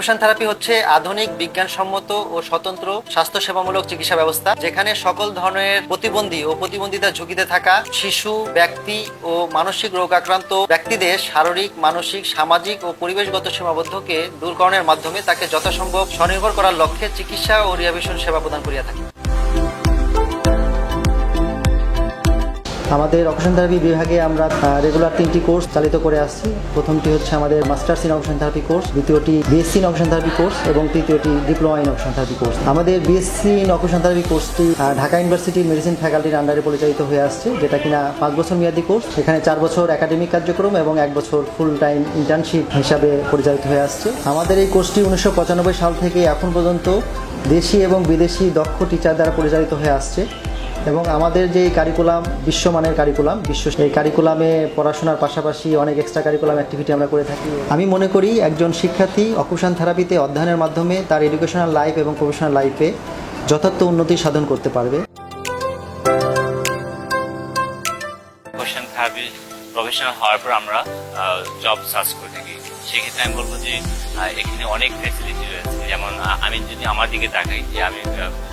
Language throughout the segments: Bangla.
অকুপেশন থেরাপি হচ্ছে আধুনিক, বিজ্ঞানসম্মত ও স্বতন্ত্র স্বাস্থ্য সেবামূলক চিকিৎসা ব্যবস্থা, যেখানে সকল ধরনের প্রতিবন্ধী ও প্রতিবন্ধিতা ঝুঁকিতে থাকা শিশু, ব্যক্তি ও মানসিক রোগ আক্রান্ত ব্যক্তিদের শারীরিক, মানসিক, সামাজিক ও পরিবেশগত সীমাবদ্ধকে দূরকরণের মাধ্যমে তাকে যথাসম্ভব স্বনির্ভর করার লক্ষ্যে চিকিৎসা ও রিহাবিশন সেবা প্রদান করিয়া থাকি। আমাদের অকুশন থেরাপি বিভাগে আমরা রেগুলার তিনটি কোর্স চালিত করে আসছি। প্রথমটি হচ্ছে আমাদের masters in occupational therapy course দ্বিতীয়টি BSc in occupational therapy course এবং তৃতীয়টি diploma in occupational therapy course আমাদের বিএসসি ইন অকুশন থেরাপি কোর্সটি ঢাকা ইউনিভার্সিটির মেডিসিন ফ্যাকাল্টির আন্ডারে পরিচালিত হয়ে আসছে, যেটা কিনা পাঁচ বছর মেয়াদী কোর্স এখানে চার বছর একাডেমিক কার্যক্রম এবং এক বছর ফুল টাইম ইন্টার্নশিপ হিসাবে পরিচালিত হয়ে আসছে। আমাদের এই কোর্সটি উনিশশো পঁচানব্বই সাল থেকে এখন পর্যন্ত দেশি এবং বিদেশি দক্ষ টিচার দ্বারা পরিচালিত হয়ে আসছে। এবং আমাদের যে কারিকুলাম বিশ্বমানের কারিকুলাম বিশ্ব এই কারিকুলামে পড়াশোনার পাশাপাশি অনেক এক্সট্রা কারিকুলাম অ্যাক্টিভিটি আমরা করে থাকি। আমি মনে করি একজন শিক্ষার্থী অকুশন থেরাপিতে অধ্যয়নের মাধ্যমে তার এডুকেশনাল লাইফ এবং প্রফেশনাল লাইফে যথার্থ উন্নতি সাধন করতে পারবে। কোশ্চেন থেরাপি প্রফেশনাল হওয়ার পর আমরা জব সার্চ করে থাকি। সেক্ষেত্রে আমি বলব যে এখানে অনেক ফেসিলিটি রয়েছে। যেমন আমি যদি আমার দিকে তাকাই যে আমি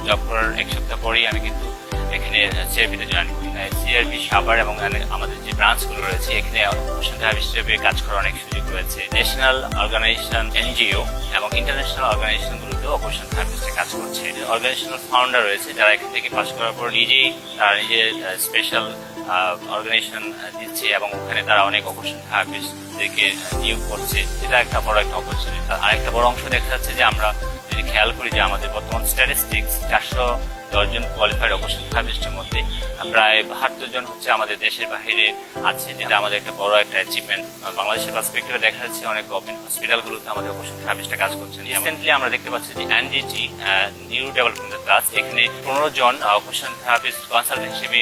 জব করার এক সপ্তাহ পরেই আমি কিন্তু এখানে সিআরপিতে জয়েন করি। সিআরপি সাভার এবং আমাদের যে ব্রাঞ্চগুলো রয়েছে, এখানে থেরাপি হিসেবে কাজ করার অনেক সুযোগ রয়েছে। ন্যাশনাল অর্গানাইজেশন এনজিও এবং ইন্টারন্যাশনাল অর্গানাইজেশনগুলোতেও অপারেশন থেরাপিস্টে কাজ করছে। অর্গানাইজেশনাল ফাউন্ডার রয়েছে যারা এখান থেকে পাশ করার পর নিজেই তারা নিজের স্পেশাল অর্গানাইজেশন দিচ্ছে এবং ওখানে তারা অনেক অপারেশন থেরাপিস্টদেরকে নিয়োগ করছে, এটা একটা বড় একটা অপরচুনিটি। আর একটা বড় অংশ দেখা যাচ্ছে যে আমরা যদি খেয়াল করি যে আমাদের বর্তমান স্ট্যাটিস্টিক্স চারশো দশজন কোয়ালিফাইড অপারেশন থেরাপিস্টের মধ্যে প্রায় বাহাত্তর জন হচ্ছে আমাদের দেশের বাইরে আছে, যেটা আমাদের একটা বড় একটা অ্যাচিভমেন্ট বাংলাদেশের পার্সপেক্টিভে দেখা যাচ্ছে অনেক গভর্নমেন্ট হসপিটালগুলোতে আমাদের অপারেশন থেরাপিস্টরা কাজ করছেন রিসেন্টলি আমরা দেখতে পাচ্ছি যে এনজিটি নিউরো ডেভেলপমেন্টের কাজ এখানে পনেরো জন অপারেশন থেরাপিস্ট কনসালটেন্ট হিসেবে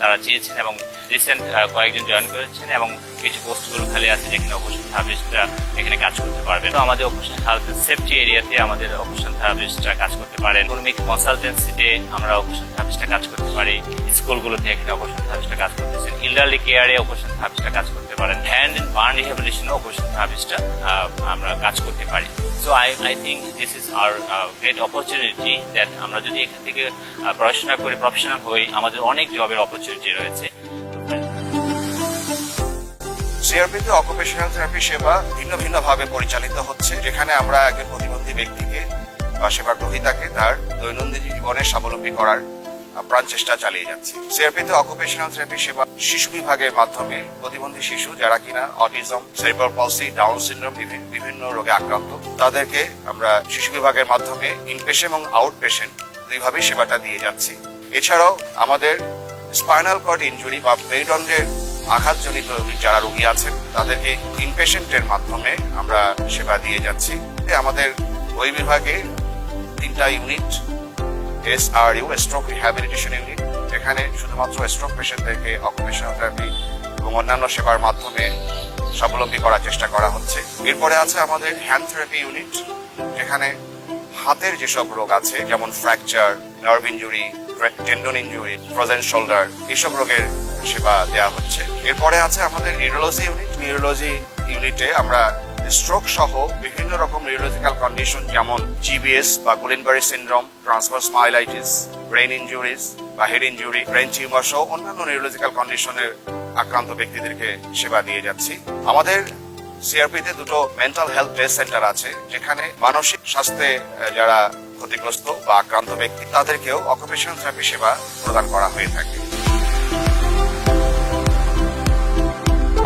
তারা চেয়েছেন এবং রিসেন্ট কয়েকজন জয়েন করেছেন এবং কিছু পোস্টগুলো খালি আছে যেখানে অপারেশন থেরাপিস্টরা এখানে কাজ করতে পারবে তো আমাদের অপারেশন হেলথ সেফটি এরিয়াতে আমাদের অপারেশন থেরাপিস্টরা কাজ করতে পারেন ইকোনমিক কনসালটেন্সিতে আমরা অপারেশন থেরাপিস্টরা কাজ করতে পারি। স্কুলগুলোতে এখানে অপারেশন থেরাপিস্টরা কাজ করতেছেন। ইল্ডারলি কেয়ারে অপারেশন থেরাপিস্টরা কাজ করতে পারেন। হ্যান্ড এন্ড বার্ন রিহেবিলিটেশনে অপারেশন থেরাপিস্টরা আমরা কাজ করতে পারি। So I I think this is a great opportunity that আমরা যদি এখান থেকে পড়াশোনা করে প্রফেশনাল হই, আমাদের অনেক জবের অপরচুনিটি রয়েছে। সিআরপিতে অকুপেশনাল থেরাপি সেবা ভিন্ন ভিন্ন ভাবে পরিচালিত হচ্ছে, যেখানে আমরা একজন প্রতিবন্ধী ব্যক্তিকে বা সেবা গ্রহীতাকে তার দৈনন্দিন জীবনে স্বাবলম্বী করার প্রাণ চেষ্টা চালিয়ে যাচ্ছি। সিআরপিতে অকুপেশনাল থেরাপি সেবা শিশু বিভাগের মাধ্যমে প্রতিবন্ধী শিশু যারা কিনা autism cerebral palsy down syndrome বিভিন্ন রোগে আক্রান্ত, তাদেরকে আমরা শিশু বিভাগের মাধ্যমে ইনপেশেন্ট এবং আউট পেশেন্ট দুইভাবেই সেবাটা দিয়ে যাচ্ছি। এছাড়াও আমাদের স্পাইনাল কর্ড ইনজুরি বা মেরুদণ্ডের আঘাতজনিত যারা রোগী আছেন, তাদেরকে ইনপেশেন্টের মাধ্যমে আমরা সেবা দিয়ে যাচ্ছি। আমাদের ওই বিভাগে তিনটা unit S R U stroke rehabilitation unit এখানে শুধুমাত্র স্ট্রোক পেশেন্টদেরকে অকুপেশনাল থেরাপি এবং অন্যান্য সেবার মাধ্যমে স্বাবলম্বী করার চেষ্টা করা হচ্ছে। এরপরে আছে আমাদের হ্যান্ড থেরাপি ইউনিট যেখানে হাতের যেসব রোগ আছে, যেমন fracture nerve injury tendon injury frozen shoulder এইসব রোগের সেবা দেওয়া হচ্ছে। এরপরে আছে আমাদের নিউরোলজি ইউনিট নিউরোলজি ইউনিটে আমরা স্ট্রোক সহ বিভিন্ন রকম নিউরোলজিক্যাল কন্ডিশন যেমন জিবিএস বা Guillain Barre syndrome transverse myelitis brain injuries বা হেড ইঞ্জুরি ব্রেন টিউমার সহ অন্যান্য নিউরোলজিক্যাল কন্ডিশনের আক্রান্ত ব্যক্তিদেরকে সেবা দিয়ে যাচ্ছি। আমাদের সিআরপিতে দুটো মেন্টাল হেলথ ডে সেন্টার আছে, যেখানে মানসিক স্বাস্থ্যে যারা ক্ষতিগ্রস্ত বা আক্রান্ত ব্যক্তি, তাদেরকেও অকুপেশন থেরাপি সেবা প্রদান করা হয়ে থাকে।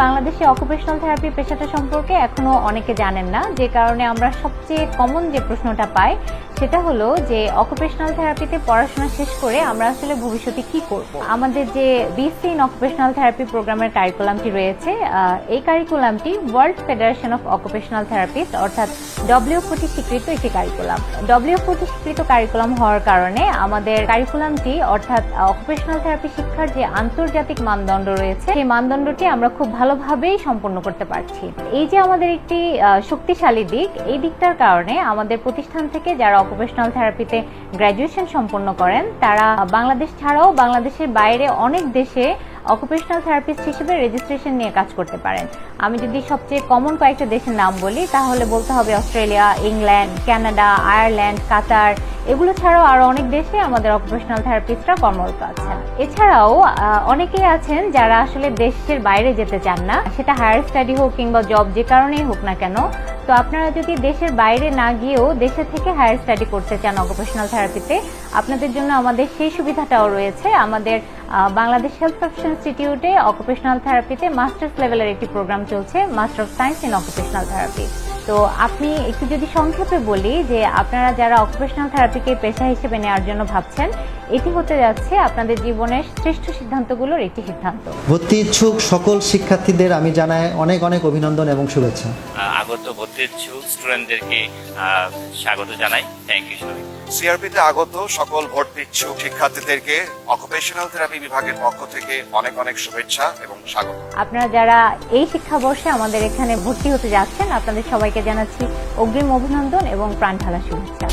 বাংলাদেশে অকুপেশনাল থেরাপি পেশাটা সম্পর্কে এখনও অনেকে জানেন না, যে কারণে আমরা সবচেয়ে কমন যে প্রশ্নটা পাই সেটা হলো যে অকুপেশনাল থেরাপিতে পড়াশোনা শেষ করে আমরা আসলে ভবিষ্যতে কি করব? আমাদের যে বিসি ইন অকুপেশনাল থেরাপি প্রোগ্রামের কারিকুলামটি রয়েছে এই কারিকুলামটি World Federation of Occupational Therapist অর্থাৎ ডব্লিউফোটি স্বীকৃত একটি কারিকুলাম ডব্লিউফোটি স্বীকৃত কারিকুলাম হওয়ার কারণে আমাদের কারিকুলামটি অর্থাৎ অকুপেশনাল থেরাপি শিক্ষার যে আন্তর্জাতিক মানদণ্ড রয়েছে, সেই মানদণ্ডটি আমরা খুব ভালোভাবেই সম্পন্ন করতে পারছি। এই যে আমাদের একটি শক্তিশালী দিক, এই দিকটার কারণে আমাদের প্রতিষ্ঠান থেকে যারা অকুপেশনাল থেরাপিতে গ্র্যাজুয়েশন সম্পন্ন করেন। তারা বাংলাদেশ ছাড়াও বাংলাদেশের বাইরে অনেক দেশে অকুপেশনাল থেরাপিস্ট হিসেবে রেজিস্ট্রেশন নিয়ে কাজ করতে পারেন। আমি যদি সবচেয়ে কমন কয়েকটা দেশের নাম বলি, তাহলে বলতে হবে Australia, England, Canada, Ireland, Qatar. এগুলো ছাড়াও আরও অনেক দেশে আমাদের অকুপেশনাল থেরাপিস্টরা কর্মরত আছেন। এছাড়াও অনেকেই আছেন যারা আসলে দেশের বাইরে যেতে চান না। সেটা হায়ার স্টাডি হোক কিংবা জব যে কারণেই হোক না কেন। তো আপনারা যদি দেশের বাইরে না গিয়েও দেশে থেকে হায়ার স্টাডি করতে চান অকুপেশনাল থেরাপিতে আপনাদের জন্য আমাদের সেই সুবিধাটাও রয়েছে। আমাদের বাংলাদেশ হেলথ প্রফেশন ইনস্টিটিউটে অকুপেশনাল থেরাপিতে মাস্টার্স লেভেলের একটি প্রোগ্রাম চলছে master of science in occupational therapy তো আপনি একটু যদি সংক্ষেপে বলি যে আপনারা যারা অকুপেশনাল থেরাপিকে পেশা হিসেবে নেওয়ার জন্য ভাবছেন এটি হতে যাচ্ছে আপনাদের জীবনের শ্রেষ্ঠ সিদ্ধান্তগুলোর একটি সিদ্ধান্ত। ভর্তি ইচ্ছুক সকল শিক্ষার্থীদের আমি জানাই অনেক অনেক অভিনন্দন এবং শুভেচ্ছা। আগত ভর্তি ইচ্ছুক স্টুডেন্টদেরকে স্বাগত জানাই। থ্যাংক ইউ সবাই সিআরপিতে আগত সকল ভর্তি ইচ্ছুক শিক্ষার্থীদেরকে অকুপেশনাল থেরাপি বিভাগের পক্ষ থেকে অনেক অনেক শুভেচ্ছা এবং স্বাগত। আপনারা যারা এই শিক্ষাবর্ষে আমাদের এখানে ভর্তি হতে যাচ্ছেন, আপনাদের সবাইকে জানাচ্ছি অগ্রিম অভিনন্দন এবং প্রাণ ঢালা শুভেচ্ছা।